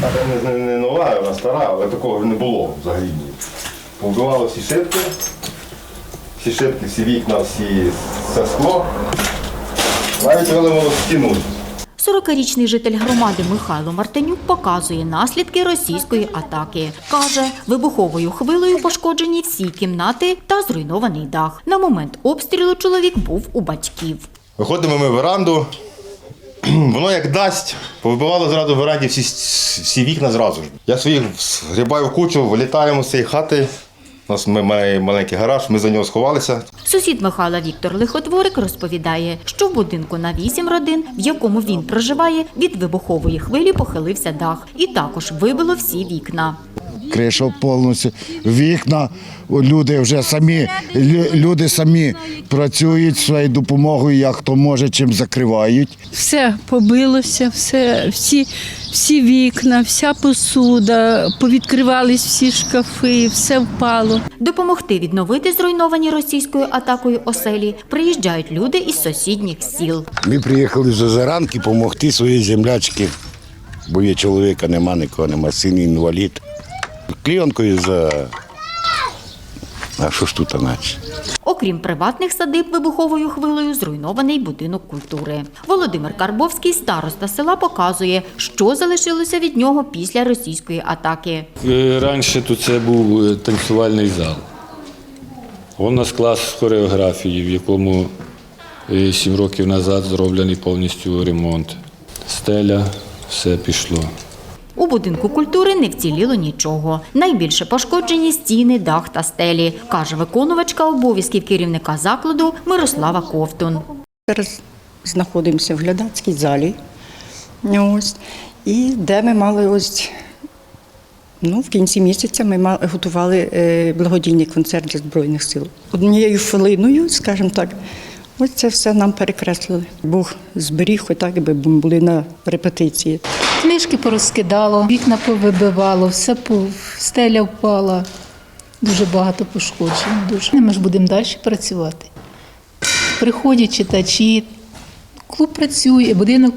Не, не, не нова, вона стара, але такого не було взагалі. ні. Повбивало всі шибки, всі шибки, всі вікна, всі все скло. Навіть виливало стіну. 40-річний житель громади Михайло Мартинюк показує наслідки російської атаки. Каже, вибуховою хвилею пошкоджені всі кімнати та зруйнований дах. На момент обстрілу чоловік був у батьків. Виходимо ми в веранду. Воно як дасть, повибивало зразу в веранді всі, всі вікна зразу. ж. Я своїх згрібаю в кучу, вилітаємо з цієї хати. У нас має маленький гараж, ми за нього сховалися. Сусід Михайла Віктор Лиходворик розповідає, що в будинку на вісім родин, в якому він проживає, від вибухової хвилі похилився дах і також вибило всі вікна. Криша повністю, вікна. Люди вже самі, люди самі працюють своєю допомогою, як хто може, чим закривають. Все побилося, все, всі, всі вікна, вся посуда, повідкривались всі шкафи, все впало. Допомогти відновити зруйновані російською атакою оселі приїжджають люди із сусідніх сіл. Ми приїхали з Озеранки допомогти своїй землячці, бо є чоловіка, нема нікого, нема син інвалід. Кліонкою за. А що ж тут наче? Окрім приватних садиб, вибуховою хвилею зруйнований будинок культури. Володимир Карбовський, староста села, показує, що залишилося від нього після російської атаки. Е, Раніше тут це був е, танцювальний зал. У нас клас з хореографії, в якому е, сім років назад зроблений повністю ремонт. Стеля, все пішло. У будинку культури не вціліло нічого. Найбільше пошкоджені стіни, дах та стелі, каже виконувачка обов'язків керівника закладу Мирослава Ковтун. Зараз знаходимося в глядацькій залі. Ось. І де ми мали ось. Ну, в кінці місяця ми готували е, благодійний концерт для Збройних сил. Однією хвилиною, скажімо так, ось це все нам перекреслили. Бог зберіг, отак, ми були на репетиції. Книжки порозкидало, вікна повибивало, все стеля впала. Дуже багато пошкоджень. Дуже. Ми ж будемо далі працювати. Приходять читачі, клуб працює, будинок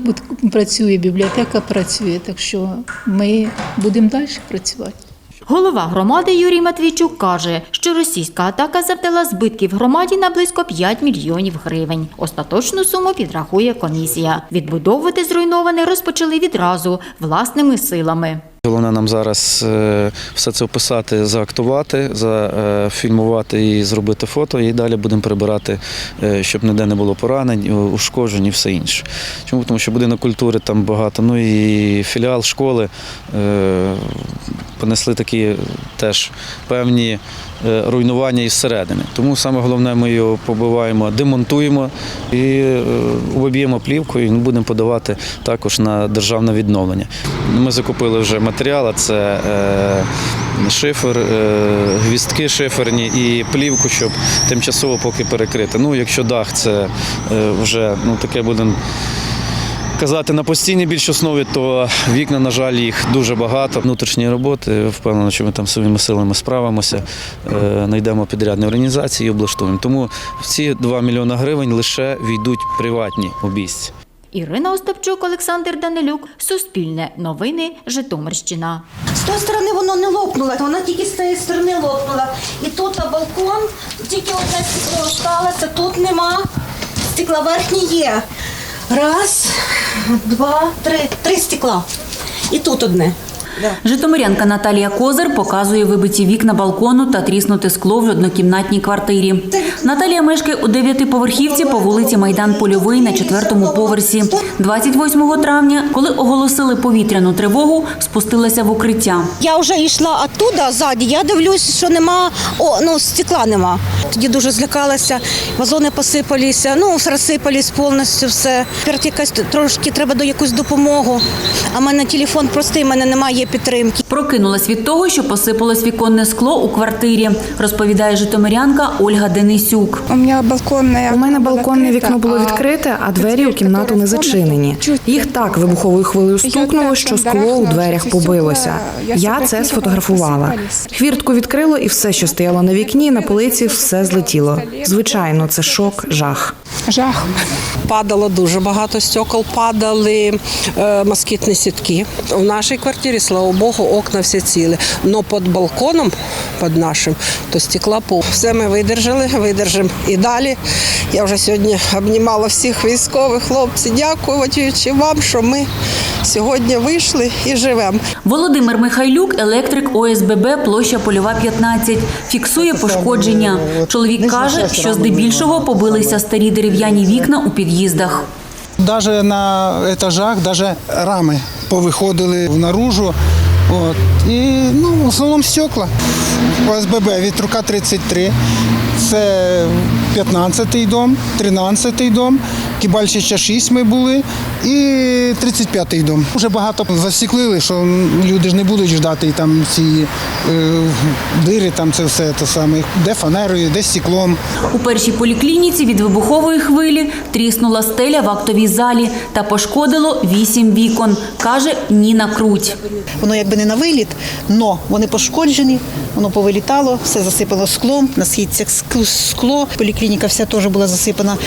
працює, бібліотека працює, так що ми будемо далі працювати. Голова громади Юрій Матвійчук каже, що російська атака завдала збитків громаді на близько 5 мільйонів гривень. Остаточну суму підрахує комісія. Відбудовувати зруйноване розпочали відразу власними силами. Головне нам зараз е, все це описати, заактувати, зафільмувати і зробити фото, і далі будемо прибирати, е, щоб ніде не було поранень, ушкоджень і все інше. Чому? Тому що будинок культури там багато. Ну і філіал школи е, понесли такі теж певні руйнування із середини. Тому саме головне ми його побиваємо, демонтуємо і е, обіб'ємо плівкою і будемо подавати також на державне відновлення. Ми закупили вже матеріал, це е, шифер, е, гвістки шиферні і плівку, щоб тимчасово поки перекрити. Ну, якщо дах, це е, вже ну, таке будемо казати на постійній більш основі, то вікна, на жаль, їх дуже багато. Внутрішні роботи, впевнено, що ми там своїми силами справимося, е, знайдемо підрядні організації і облаштуємо. Тому в ці 2 мільйони гривень лише війдуть приватні обійсті. Ірина Остапчук, Олександр Данилюк, Суспільне новини, Житомирщина. З тої сторони воно не лопнуло, вона тільки з цієї сторони лопнула. І тут на балкон, тільки одне стекло залишилося, тут нема. Стекла верхні є. Раз, два, три. Три стекла. І тут одне. Житомирянка Наталія Козир показує вибиті вікна балкону та тріснуте скло в однокімнатній квартирі. Наталія мешкає у дев'ятиповерхівці по вулиці Майдан Польовий на четвертому поверсі. 28 травня, коли оголосили повітряну тривогу, спустилася в укриття. Я вже йшла оттуда ззаді, я дивлюсь, що нема, о, ну, стекла нема. Тоді дуже злякалася, вазони посипалися, ну, розсипались повністю все. Тепер якась трошки треба до якусь допомогу. А в мене телефон простий, в мене немає підтримки. Прокинулась від того, що посипалось віконне скло у квартирі, розповідає житомирянка Ольга Денисюк. У мене балконне У мене балконне вікно було відкрите, а двері у кімнату не зачинені. Їх так вибуховою хвилею стукнуло, що скло у дверях побилося. Я це сфотографувала. Хвіртку відкрило, і все, що стояло на вікні, на полиці, все злетіло. Звичайно, це шок, жах. Жах. Падало дуже багато стекол, падали е, москітні сітки. У нашій квартирі, слава Богу, окна всі цілі. Но під балконом, під нашим, то стекла пол. Все ми видержали, видержимо і далі. Я вже сьогодні обнімала всіх військових хлопців, дякуючи вам, що ми сьогодні вийшли і живемо. Володимир Михайлюк, електрик ОСББ, площа Польова 15. Фіксує пошкодження. Чоловік каже, що здебільшого побилися старі дерев'яні вікна у під'їздах. Даже на етажах, даже рами повиходили наружу. От. І ну, в основному стекла. ОСББ від рука 33. Це 15-й дом, 13-й дом, Кібальчича 6 ми були і 35-й дом. Вже багато засіклили, що люди ж не будуть ждати і там ці е, дири, там це все те саме. Де фанерою, де стеклом. У першій поліклініці від вибухової хвилі тріснула стеля в актовій залі та пошкодило вісім вікон, каже Ніна Круть. Воно якби не на виліт, но вони пошкоджені, воно повилітало, все засипало склом, на східцях скло. Поліклініка вся теж була засипана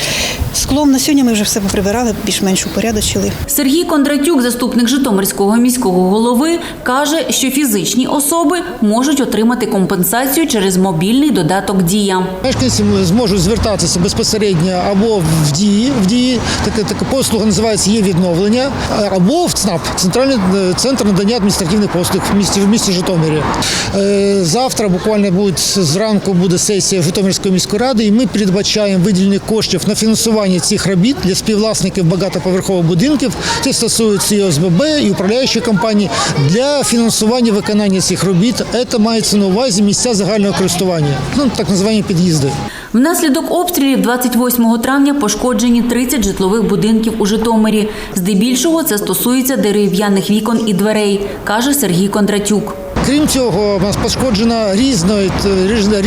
склом. На сьогодні ми вже все поприбирали, більш-менш упорядочили. Сергій Кондратюк, заступник Житомирського міського голови, каже, що фізичні особи можуть отримати компенсацію через мобільний додаток Дія. Мешканці зможуть звертатися безпосередньо або в дії. В дії така, така послуга називається є відновлення, або в ЦНАП центральний е, центр надання адміністративних послуг в місті в місті Житомирі. Е, Завтра буквально буде зранку буде сесія Житомирської міської ради, і ми передбачаємо виділення коштів на фінансування цих робіт для співвласників багатоповерхових будинків. Це стосується і ОСББ, і управляючої компанії для фінансування виконання цих робіт. Це мається на увазі місця загального користування, ну так звані під'їзди. Внаслідок обстрілів 28 травня пошкоджені 30 житлових будинків у Житомирі. Здебільшого це стосується дерев'яних вікон і дверей, каже Сергій Кондратюк. Крім цього, у нас пошкоджено різної, різної,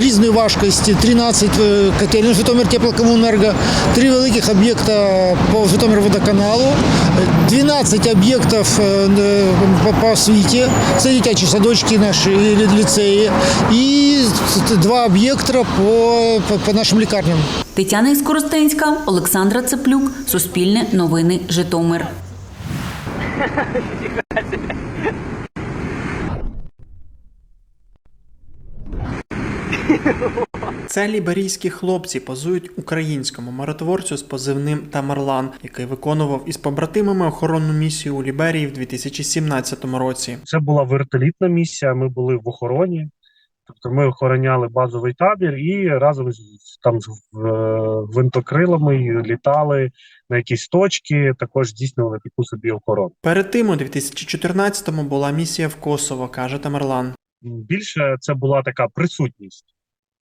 різної, важкості 13 котелень Житомир теплокомуненерго, три великих об'єкта по Житомир водоканалу, 12 об'єктів е, по, освіті, це дитячі садочки наші ліцеї, і два об'єкти по, по, по нашим лікарням. Тетяна Іскоростенська, Олександра Цеплюк, Суспільне новини Житомир. Це ліберійські хлопці позують українському миротворцю з позивним Тамерлан, який виконував із побратимами охоронну місію у Ліберії в 2017 році. Це була вертолітна місія. Ми були в охороні. Тобто ми охороняли базовий табір і разом з там з е, гвинтокрилами літали на якісь точки, також здійснювали таку собі охорону. Перед тим у 2014-му була місія в Косово, каже Тамерлан. Більше це була така присутність.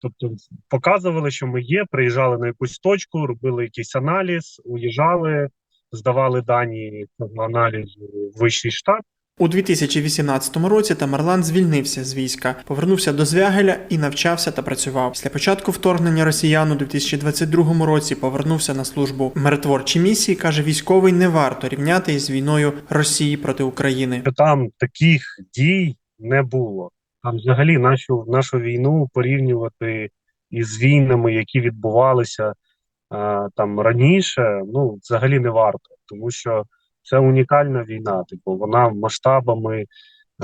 Тобто показували, що ми є, приїжджали на якусь точку, робили якийсь аналіз, уїжджали, здавали дані цього аналізу в вищий штаб. У 2018 році Тамерлан звільнився з війська, повернувся до Звягеля і навчався та працював. Після початку вторгнення росіян у 2022 році повернувся на службу. Миротворчі місії каже, військовий не варто рівняти із війною Росії проти України. Там таких дій не було. Там взагалі нашу нашу війну порівнювати із війнами, які відбувалися е, там раніше, ну взагалі не варто, тому що це унікальна війна. Типу, вона масштабами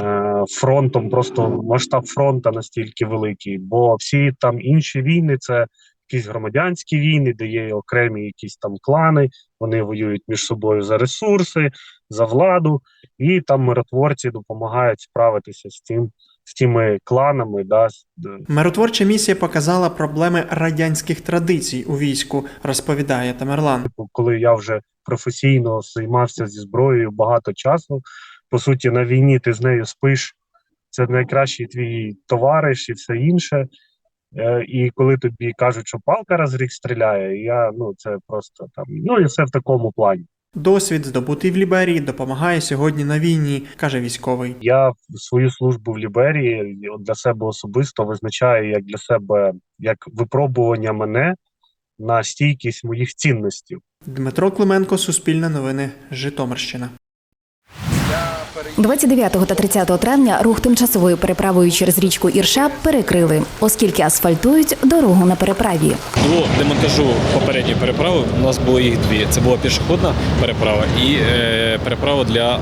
е, фронтом, просто масштаб фронта настільки великий. Бо всі там інші війни це якісь громадянські війни, де є окремі якісь там клани, вони воюють між собою за ресурси, за владу, і там миротворці допомагають справитися з цим. З тими кланами, да миротворча місія показала проблеми радянських традицій у війську, розповідає Тамерлан. Коли я вже професійно займався зі зброєю багато часу, по суті, на війні ти з нею спиш. Це найкращий твій товариш і все інше. І коли тобі кажуть, що палка розріг стріляє, я ну це просто там. Ну і все в такому плані. Досвід, здобутий в Ліберії, допомагає сьогодні на війні, каже військовий. Я свою службу в Ліберії для себе особисто визначаю як для себе як випробування мене на стійкість моїх цінностей. Дмитро Клименко, Суспільне новини, Житомирщина. 29 та 30 травня рух тимчасовою переправою через річку Ірша перекрили, оскільки асфальтують дорогу на переправі. До демонтажу попередньої переправи у нас було їх дві. Це була пішохідна переправа і е, переправа для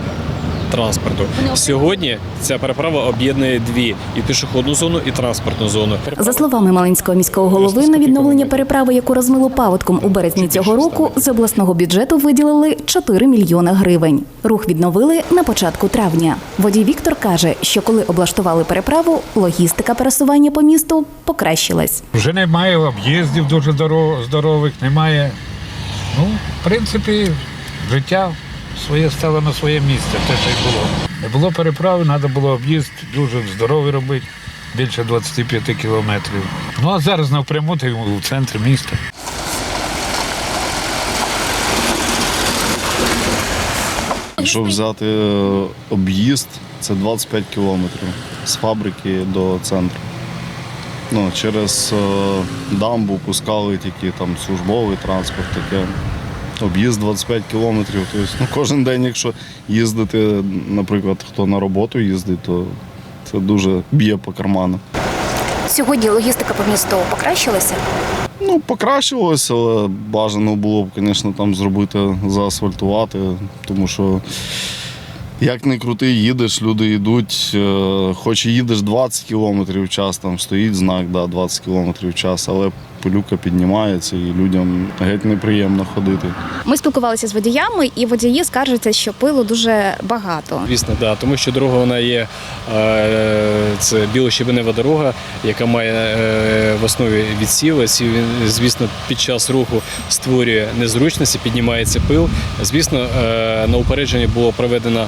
транспорту. Сьогодні ця переправа об'єднує дві і пішохідну зону, і транспортну зону. За словами Малинського міського голови, на відновлення переправи, яку розмило паводком у березні цього року, з обласного бюджету виділили 4 мільйони гривень. Рух відновили на початку травня. Водій Віктор каже, що коли облаштували переправу, логістика пересування по місту покращилась. Вже немає об'їздів дуже здоров- здорових, немає. Ну, в принципі, життя своє стало на своє місце, те, що й було. Не було переправи, треба було об'їзд дуже здоровий робити, більше 25 кілометрів. Ну а зараз навпряму ти у центрі міста. Якщо взяти е, об'їзд, це 25 кілометрів з фабрики до центру. Ну, через е, дамбу пускали тільки там службовий транспорт, таке. Об'їзд 25 кілометрів. Тобто, ну, кожен день, якщо їздити, наприклад, хто на роботу їздить, то це дуже б'є по карману. Сьогодні логістика по місту покращилася. Ну, покращилося, але бажано було б, звісно, там зробити, заасфальтувати, тому що як не крути, їдеш, люди йдуть, е, хоч і їдеш 20 км в час, там стоїть знак, да, 20 км в час, але пилюка піднімається і людям геть неприємно ходити. Ми спілкувалися з водіями, і водії скаржаться, що пилу дуже багато. Звісно, да, тому що дорога вона є е, це білощебенева дорога, яка має е, в основі відсіл. Ці звісно, під час руху створює незручності, піднімається пил. Звісно, е, на упередженні було проведено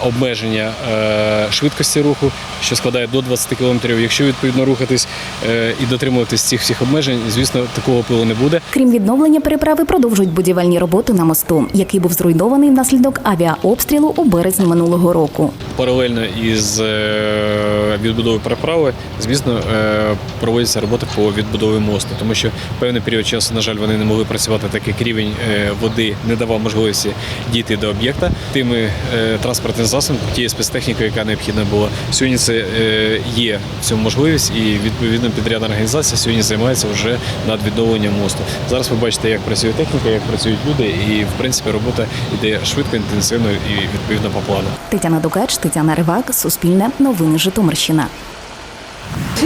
обмеження е, швидкості руху, що складає до 20 км. Якщо відповідно рухатись е, і дотримуватись цих всіх обмежень, звісно, такого пилу не буде. Крім відновлення переправи, продовжують будівельні роботи на мосту, який був зруйнований внаслідок авіаобстрілу у березні минулого року. Паралельно із е, відбудовою переправи, звісно, е, проводяться роботи по відбудові мосту, тому що певний період часу, на жаль, вони не могли працювати, так як рівень е, води не давав можливості дійти до об'єкта тими е, транспортним засобами, тією спецтехнікою, яка необхідна була. Сьогодні це е, є в цьому можливість, і відповідно підрядна організація сьогодні займається вже над відновленням мосту. Зараз ви бачите, як працює техніка, як працюють люди, і в принципі робота йде швидко, інтенсивно і відповідно по плану. Тетяна Дукач, Тетяна Ривак, Суспільне, Новини Житомирщина.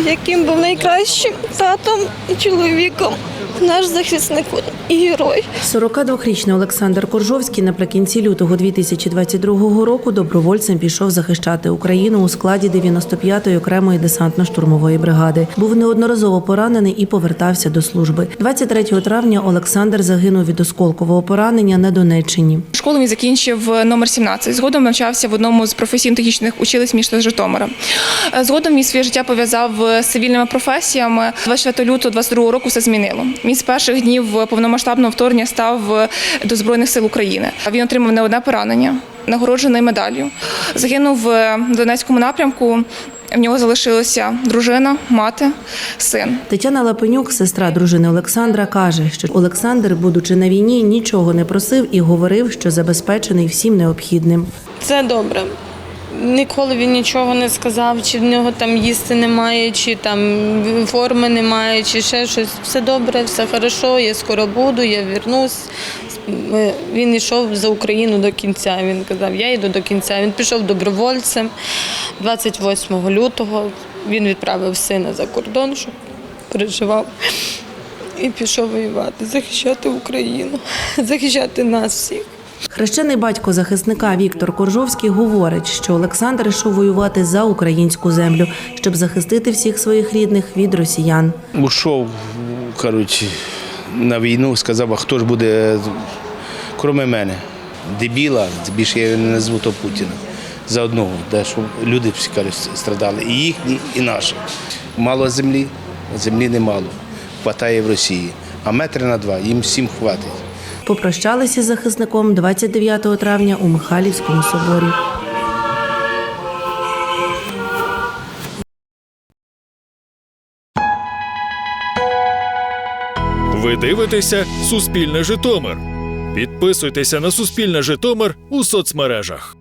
яким був найкращим татом і чоловіком. Наш захисник і герой. 42-річний Олександр Коржовський наприкінці лютого 2022 року добровольцем пішов захищати Україну у складі 95-ї окремої десантно-штурмової бригади. Був неодноразово поранений і повертався до служби. 23 травня Олександр загинув від осколкового поранення на Донеччині. Школу він закінчив номер 17. Згодом навчався в одному з професійно-технічних училищ міста Житомира. Е, Згодом він своє життя пов'язав з цивільними професіями. 24 лютого 22 року все змінило. Він з перших днів повномасштабного вторгнення став е, до Збройних сил України. Він отримав не одне поранення, нагороджений медаллю. Загинув е, в Донецькому напрямку. В нього залишилася дружина, мати, син. Тетяна Лапенюк, сестра дружини Олександра, каже, що Олександр, будучи на війні, нічого не просив і говорив, що забезпечений всім необхідним. Це добре. Ніколи він нічого не сказав, чи в нього там їсти немає, чи там форми немає, чи ще щось. Все добре, все хорошо, я скоро буду, я вернусь. Він йшов за Україну до кінця. Він казав, я йду до кінця. Він пішов добровольцем 28 лютого. Він відправив сина за кордон, щоб переживав. І пішов воювати, захищати Україну, захищати нас всіх. Хрещений батько захисника Віктор Коржовський говорить, що Олександр йшов воювати за українську землю, щоб захистити всіх своїх рідних від росіян. Ушов, коротше, на війну, сказав, а хто ж буде, крім мене, дебіла, більше я не назву то Путіна. За одного, де, щоб люди всі страдали, і їхні, і наші. Мало землі, землі немало. Хватає в Росії. А метри на два їм всім хватить. Попрощалися з захисником 29 травня у Михайлівському соборі. Ви дивитеся Суспільне Житомир. Підписуйтеся на Суспільне Житомир у соцмережах.